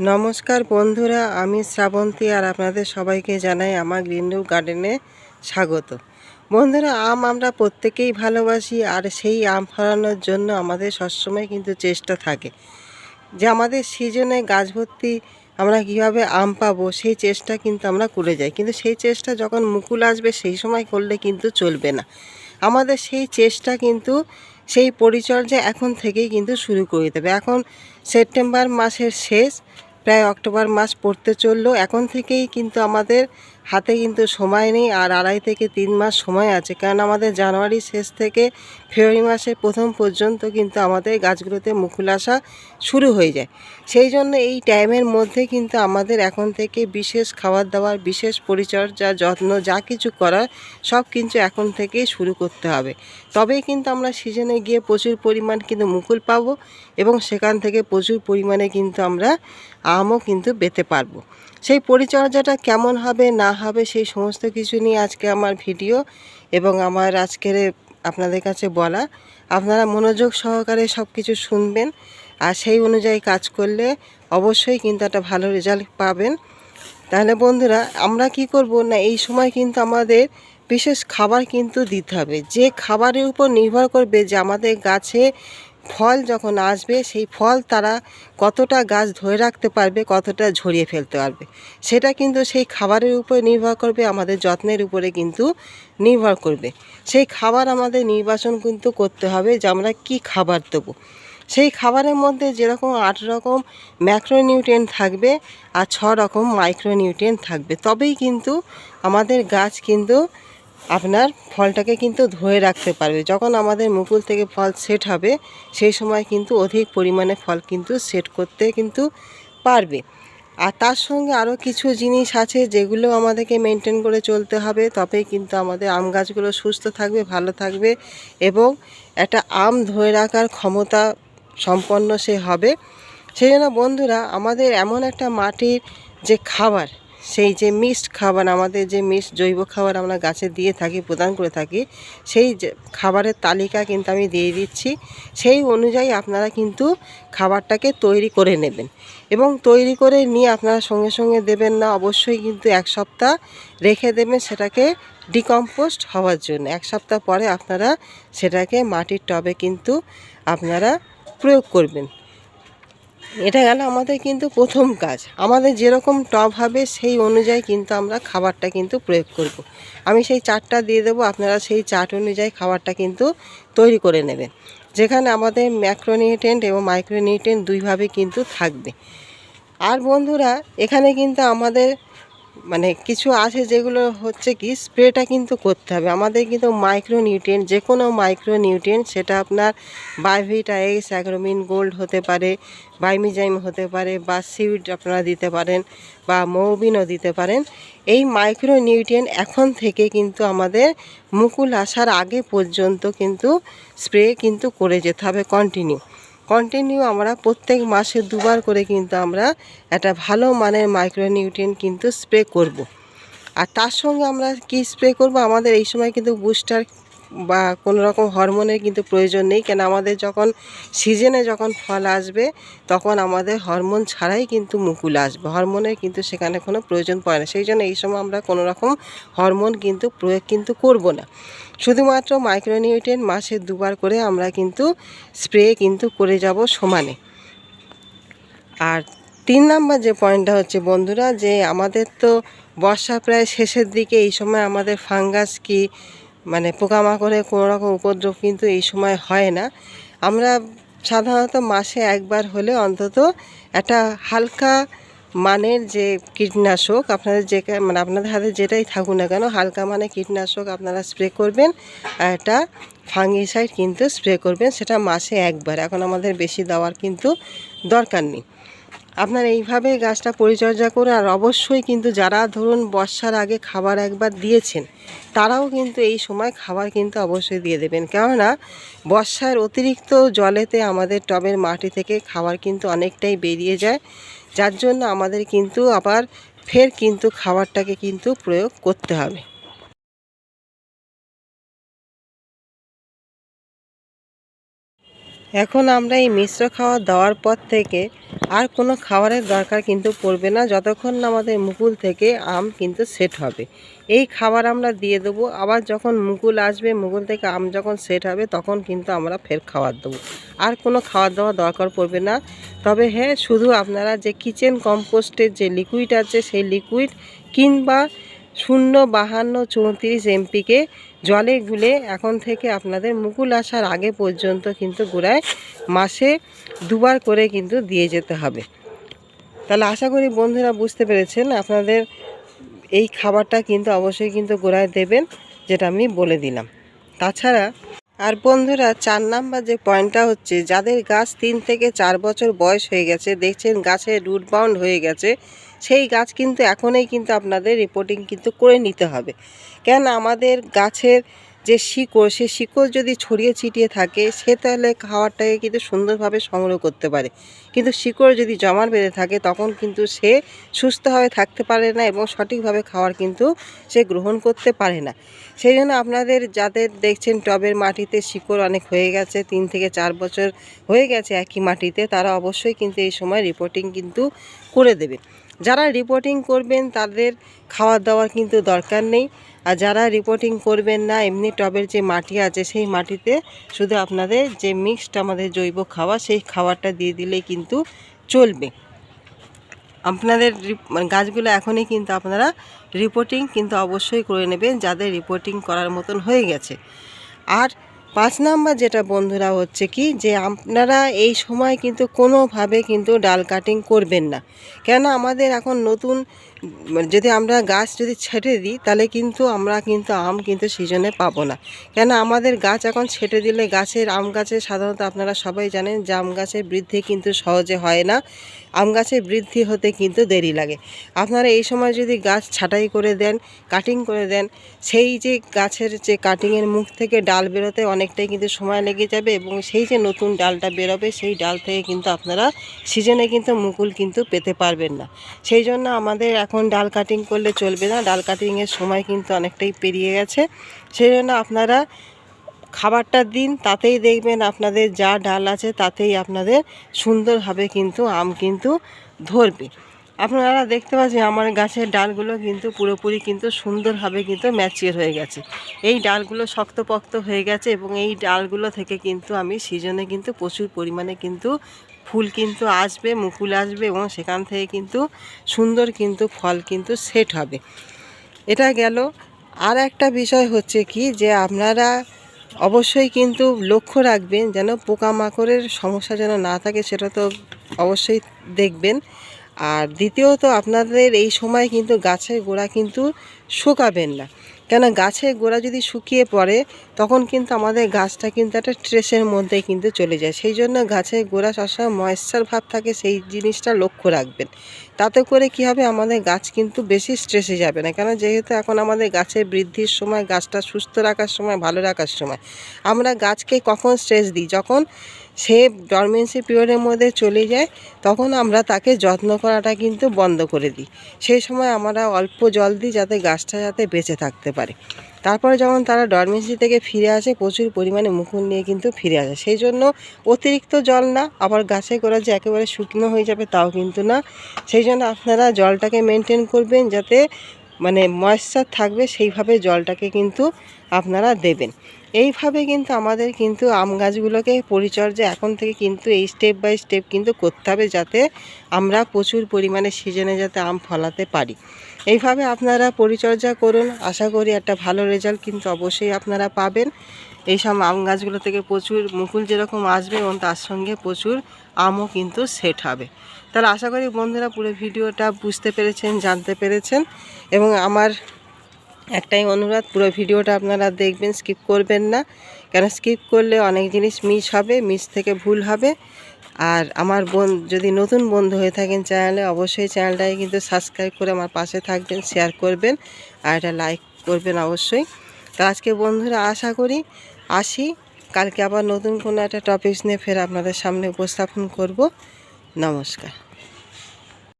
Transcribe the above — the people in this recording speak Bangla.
নমস্কার বন্ধুরা, আমি শ্রাবন্তী আর আপনাদের সবাইকে জানাই আমার গ্রিন রুপ গার্ডেনে স্বাগত। বন্ধুরা, আম আমরা প্রত্যেকেই ভালোবাসি আর সেই আম ফলানোর জন্য আমাদের সবসময় কিন্তু চেষ্টা থাকে। যে আমাদের সিজনে গাছ ভর্তি আমরা কীভাবে আম পাবো, সেই চেষ্টা কিন্তু আমরা করে যাই। কিন্তু সেই চেষ্টা যখন মুকুল আসবে, সেই সময় করলে কিন্তু চলবে না। আমাদের সেই চেষ্টা কিন্তু, সেই পরিচর্যা এখন থেকেই কিন্তু শুরু করে দেবে। এখন সেপ্টেম্বর মাসের শেষ প্রায় অক্টোবর মাস পড়তে চলল। এখন থেকেই কিন্তু আমাদের হাতে কিন্তু সময় নেই আর আড়াই থেকে তিন মাস সময় আছে। কারণ আমাদের জানুয়ারি শেষ থেকে ফেব্রুয়ারি মাসের প্রথম পর্যন্ত কিন্তু আমাদের গাছগুলোতে মুকুল আসা শুরু হয়ে যায়। সেই জন্য এই টাইমের মধ্যে কিন্তু আমাদের এখন থেকে বিশেষ খাবার দাবার বিশেষ পরিচর্যা, যত্ন, যা কিছু করার সব কিন্তু এখন থেকেই শুরু করতে হবে। তবেই কিন্তু আমরা সিজনে গিয়ে প্রচুর পরিমাণ কিন্তু মুকুল পাবো এবং সেখান থেকে প্রচুর পরিমাণে কিন্তু আমরা আমও কিন্তু পেতে পারব। সেই পরিচর্যাটা কেমন হবে, না হবে, সেই সমস্ত কিছু নিয়ে আজকে আমার ভিডিও এবং আমার আজকের আপনাদের কাছে বলা। আপনারা মনোযোগ সহকারে সব কিছু শুনবেন আর সেই অনুযায়ী কাজ করলে অবশ্যই কিন্তু একটা ভালো রেজাল্ট পাবেন। তাহলে বন্ধুরা, আমরা কি করব না, এই সময় কিন্তু আমাদের বিশেষ খাবার কিন্তু দিতে হবে। যে খাবারের উপর নির্ভর করবে যে আমাদের গাছে ফল যখন আসবে, সেই ফল তারা কতটা গাছ ধরে রাখতে পারবে, কতটা ঝরিয়ে ফেলতে পারবে, সেটা কিন্তু সেই খাবারের উপরে নির্ভর করবে, আমাদের যত্নের উপরে কিন্তু নির্ভর করবে। সেই খাবার আমাদের নির্বাচন কিন্তু করতে হবে যে আমরা কী খাবার দেবো। সেই খাবারের মধ্যে যেরকম আট রকম ম্যাক্রোনিউট্রিয়েন্ট থাকবে আর ছ রকম মাইক্রোনিউট্রিয়েন্ট থাকবে, তবেই কিন্তু আমাদের গাছ কিন্তু আপনার ফলটাকে কিন্তু ধরে রাখতে পারবে। যখন আমাদের মুকুল থেকে ফল সেট হবে, সেই সময় কিন্তু অধিক পরিমাণে ফল কিন্তু সেট করতে কিন্তু পারবে। আর তার সঙ্গে আরও কিছু জিনিস আছে যেগুলো আমাদেরকে মেনটেন করে চলতে হবে। তবেই কিন্তু আমাদের আম গাছগুলো সুস্থ থাকবে, ভালো থাকবে এবং একটা আম ধরে রাখার ক্ষমতা সম্পন্ন সে হবে। সেই জন্য বন্ধুরা, আমাদের এমন একটা মাটির যে খাবার সেই যে মিক্সড খাবার, আমাদের যে মিক্সড জৈব খাবার আমরা গাছে দিয়ে থাকি, প্রদান করে থাকি, সেই খাবারের তালিকা কিন্তু আমি দিয়ে দিচ্ছি। সেই অনুযায়ী আপনারা কিন্তু খাবারটাকে তৈরি করে নেবেন এবং তৈরি করে নিয়ে আপনারা সঙ্গে সঙ্গে দেবেন না, অবশ্যই কিন্তু এক সপ্তাহ রেখে দেবেন সেটাকে ডিকম্পোস্ট হওয়ার জন্য। এক সপ্তাহ পরে আপনারা সেটাকে মাটির টবে কিন্তু আপনারা প্রয়োগ করবেন। এটা গেল আমাদের কিন্তু প্রথম কাজ। আমাদের যেরকম টপ হবে, সেই অনুযায়ী কিন্তু আমরা খাবারটা কিন্তু প্রয়োগ করব। আমি সেই চাটটা দিয়ে দেবো, আপনারা সেই চাট অনুযায়ী খাবারটা কিন্তু তৈরি করে নেবেন। যেখানে আমাদের ম্যাক্রোনিউট্রেন্ট এবং মাইক্রোনিউট্রেন্ট দুইভাবে কিন্তু থাকবে। আর বন্ধুরা, এখানে কিন্তু আমাদের মানে কিছু আছে যেগুলো হচ্ছে কি, স্প্রেটা কিন্তু করতে হবে। আমাদের কিন্তু মাইক্রো নিউট্রিয়েন্ট যে কোনো মাইক্রো নিউট্রিয়েন্ট সেটা আপনার বাইভিটা এক্স অ্যাগ্রোমিন গোল্ড হতে পারে বাইমিজাইম হতে পারে, বা সিউড আপনারা দিতে পারেন, বা মৌবিনও দিতে পারেন। এই মাইক্রো নিউট্রিয়েন্ট এখন থেকে কিন্তু আমাদের মুকুল আসার আগে পর্যন্ত কিন্তু স্প্রে কিন্তু করে যেতে হবে কন্টিনিউ কন্টিনিউ আমরা প্রত্যেক মাসে দুবার করে কিন্তু আমরা একটা ভালো মানের মাইক্রোনিউট্রিয়েন্ট কিন্তু স্প্রে করব। আর তার সঙ্গে আমরা কি স্প্রে করব আমাদের এই সময় কিন্তু বুস্টার বা কোনো রকম হরমোনের কিন্তু প্রয়োজন নেই। কেন আমাদের যখন সিজনে যখন ফল আসবে, তখন আমাদের হরমোন ছাড়াই কিন্তু মুকুল আসবে। হরমোনের কিন্তু সেখানে কোনো প্রয়োজন পড়ে না। সেই জন্য এই সময় আমরা কোনো রকম হরমোন কিন্তু প্রয়োগ কিন্তু করব না। শুধুমাত্র মাইক্রোনিউট্রিয়েন্ট মাসে দুবার করে আমরা কিন্তু স্প্রে কিন্তু করে যাব সমানে। আর তিন নাম্বার যে পয়েন্টটা হচ্ছে, বন্ধুরা, যে আমাদের তো বর্ষা প্রায় শেষের দিকে, এই সময় আমাদের ফাঙ্গাস কি মানে পোকামাকড়ের কোনো রকম উপদ্রব কিন্তু এই সময় হয় না। আমরা সাধারণত মাসে একবার হলে অন্তত একটা হালকা মানের যে কীটনাশক আপনাদের যে মানে আপনাদের হাতে যেটাই থাকুক না কেন, হালকা মানে কীটনাশক আপনারা স্প্রে করবেন আর একটা ফাঙ্গিসাইড কিন্তু স্প্রে করবেন, সেটা মাসে একবার। এখন আমাদের বেশি দেওয়ার কিন্তু দরকার নেই। আপনার এইভাবে গাছটা পরিচর্যা করে, আর অবশ্যই কিন্তু যারা ধরুন বর্ষার আগে খাবার একবার দিয়েছেন, তারাও কিন্তু এই সময় খাবার কিন্তু অবশ্যই দিয়ে দেবেন। কেননা বর্ষার অতিরিক্ত জলেতে আমাদের টবের মাটি থেকে খাবার কিন্তু অনেকটাই বেরিয়ে যায়, যার জন্য আমাদের কিন্তু আবার ফের কিন্তু খাবারটাকে কিন্তু প্রয়োগ করতে হবে। এখন আমরা এই মিশ্র খাবার দেওয়ার পর থেকে আর কোনো খাবারের দরকার কিন্তু পড়বে না। যতক্ষণ না আমাদের মুকুল থেকে আম কিন্তু সেট হবে। এই খাবার আমরা দিয়ে দেবো। আবার যখন মুকুল আসবে, মুকুল থেকে আম যখন সেট হবে, তখন কিন্তু আমরা ফের খাবার দেবো। আর কোনো খাবার দাবার দরকার পড়বে না। তবে হ্যাঁ শুধু আপনারা যে কিচেন কম্পোস্টের যে লিকুইড আছে, সেই লিকুইড কিংবা শূন্য বাহান্ন চৌত্রিশ এমপিকে জলে গুলে এখন থেকে আপনাদের মুকুল আসার আগে পর্যন্ত কিন্তু গোড়ায় মাসে দুবার করে কিন্তু দিয়ে যেতে হবে। তাহলে আশা করি বন্ধুরা বুঝতে পেরেছেন, আপনাদের এই খাবারটা কিন্তু অবশ্যই কিন্তু গোড়ায় দেবেন, যেটা আমি বলে দিলাম। তাছাড়া আর বন্ধুরা, চার নাম্বার যে পয়েন্টটা হচ্ছে, যাদের গাছ তিন থেকে চার বছর বয়স হয়ে গেছে, দেখছেন গাছে রুট বাউন্ড হয়ে গেছে সেই গাছ কিন্তু এখনই কিন্তু আপনাদের রিপোর্টিং কিন্তু করে নিতে হবে। কেন আমাদের গাছের যে শিকড়, সে শিকড় যদি ছড়িয়ে ছিটিয়ে থাকে, সে তাহলে খাওয়ারটাকে কিন্তু সুন্দরভাবে সংগ্রহ করতে পারে। কিন্তু শিকড় যদি জমার বেঁধে থাকে, তখন কিন্তু সে সুস্থভাবে থাকতে পারে না এবং সঠিকভাবে খাওয়ার কিন্তু সে গ্রহণ করতে পারে না। সেই জন্য আপনাদের যাদের দেখছেন টবের মাটিতে শিকড় অনেক হয়ে গেছে, তিন থেকে চার বছর হয়ে গেছে একই মাটিতে, তারা অবশ্যই কিন্তু এই সময় রিপোর্টিং কিন্তু করে দেবে। যারা রিপোর্টিং করবেন তাদের খাওয়া দাওয়ার কিন্তু দরকার নেই। আর যারা রিপোর্টিং করবেন না, এমনি টবের যে মাটি আছে সেই মাটিতে শুধু আপনাদের যে মিক্সড আমাদের জৈব খাওয়া, সেই খাবারটা দিয়ে দিলেই কিন্তু চলবে। আপনাদের মানে গাছগুলো এখনই কিন্তু আপনারা রিপোর্টিং কিন্তু অবশ্যই করে নেবেন, যাদের রিপোর্টিং করার মতন হয়ে গেছে। আর পাঁচ নাম্বার যেটা বন্ধুরা হচ্ছে কি যে আপনারা এই সময় কিন্তু কোনোভাবে কিন্তু ডাল কাটিং করবেন না। কেন আমাদের এখন নতুন যদি আমরা গাছ যদি ছেটে দিই, তাহলে কিন্তু আমরা কিন্তু আম কিন্তু সিজনে পাবো না। কেন আমাদের গাছ এখন ছেটে দিলে গাছের, আম গাছে সাধারণত আপনারা সবাই জানেন যে আম গাছের বৃদ্ধি কিন্তু সহজে হয় না। আম গাছের বৃদ্ধি হতে কিন্তু দেরি লাগে। আপনারা এই সময় যদি গাছ ছাঁটাই করে দেন, কাটিং করে দেন, সেই যে গাছের যে কাটিংয়ের মুখ থেকে ডাল বেরোতে অনেকটাই কিন্তু সময় লেগে যাবে এবং সেই যে নতুন ডালটা বেরোবে, সেই ডাল থেকে কিন্তু আপনারা সিজনে কিন্তু মুকুল কিন্তু পেতে পারবেন না। সেই জন্য আমাদের এখন ডাল কাটিং করলে চলবে না। ডাল কাটিংয়ের সময় কিন্তু অনেকটাই পেরিয়ে গেছে। সেই জন্য আপনারা খাবারটা দিন, তাতেই দেখবেন আপনাদের যা ডাল আছে, তাতেই আপনাদের সুন্দরভাবে কিন্তু আম কিন্তু ধরবে। আপনারা দেখতে পাচ্ছেন আমার গাছের ডালগুলো কিন্তু পুরোপুরি কিন্তু সুন্দরভাবে কিন্তু ম্যাচিওর হয়ে গেছে। এই ডালগুলো শক্তপোক্ত হয়ে গেছে এবং এই ডালগুলো থেকে কিন্তু আমি সিজনে কিন্তু প্রচুর পরিমাণে কিন্তু ফুল কিন্তু আসবে, মুকুল আসবে এবং সেখান থেকে কিন্তু সুন্দর কিন্তু ফল কিন্তু সেট হবে। এটা গেল। আর একটা বিষয় হচ্ছে কি যে আপনারা অবশ্যই কিন্তু লক্ষ্য রাখবেন যেন পোকামাকড়ের সমস্যা যেন না থাকে সেটা তো অবশ্যই দেখবেন। আর দ্বিতীয়ত আপনাদের এই সময় কিন্তু গাছের গোড়া কিন্তু শুকাবেন না। কেন গাছের গোড়া যদি শুকিয়ে পড়ে তখন কিন্তু আমাদের গাছটা কিন্তু একটা ট্রেসের মধ্যে কিন্তু চলে যায়। সেই জন্য গাছের গোড়া সবসময় ময়েশ্চার ভাব থাকে, সেই জিনিসটা লক্ষ্য রাখবেন। তাতে করে কি হবে? আমাদের গাছ কিন্তু বেশি স্ট্রেসে যাবে না। কেন? যেহেতু এখন আমাদের গাছের বৃদ্ধির সময়, গাছটা সুস্থ রাখার সময়, ভালো রাখার সময়। আমরা গাছকে কখন স্ট্রেস দিই? যখন সে ডরমেন্সি পিরিয়ডের মধ্যে চলে যায়, তখন আমরা তাকে যত্ন করাটা কিন্তু বন্ধ করে দিই। সেই সময় আমরা অল্প জল দিই যাতে গাছটা যাতে বেঁচে থাকতে পারে। তারপরে যখন তারা ডরমেন্সি থেকে ফিরে আসে, প্রচুর পরিমাণে মুকুল নিয়ে কিন্তু ফিরে আসে। সেই জন্য অতিরিক্ত জল না, আবার গাছে গোড়া যে একেবারে শুকনো হয়ে যাবে তাও কিন্তু না। সেই জন্য আপনারা জলটাকে মেনটেন করবেন যাতে মানে ময়েশ্চার থাকবে, সেইভাবে জলটাকে কিন্তু আপনারা দেবেন। এইভাবে কিন্তু আমাদের কিন্তু আম গাছগুলোকে পরিচর্যা এখন থেকে কিন্তু এই স্টেপ বাই স্টেপ কিন্তু করতে হবে যাতে আমরা প্রচুর পরিমাণে সিজনে যাতে আম ফলাতে পারি। এইভাবে আপনারা পরিচর্যা করুন। আশা করি একটা ভালো রেজাল্ট কিন্তু অবশ্যই আপনারা পাবেন। এইসব আম গাছগুলো থেকে প্রচুর মুকুল যেরকম আসবে, এবং তার সঙ্গে প্রচুর আমও কিন্তু সেট হবে। তাহলে আশা করি বন্ধুরা পুরো ভিডিওটা বুঝতে পেরেছেন, জানতে পেরেছেন, এবং আমার একটাই অনুরোধ, পুরো ভিডিওটা আপনারা দেখবেন স্কিপ করবেন না। কেন স্কিপ করলে অনেক জিনিস মিস হবে মিস থেকে ভুল হবে। আর আমার বোন, যদি নতুন বন্ধু হয়ে থাকেন চ্যানেলে, অবশ্যই চ্যানেলটাকে কিন্তু সাবস্ক্রাইব করে আমার পাশে থাকবেন শেয়ার করবেন, আর এটা লাইক করবেন অবশ্যই। তো আজকে বন্ধুরা আশা করি, আসি। কালকে আবার নতুন কোনো একটা টপিকস নিয়ে ফের আপনাদের সামনে উপস্থাপন করব। নমস্কার।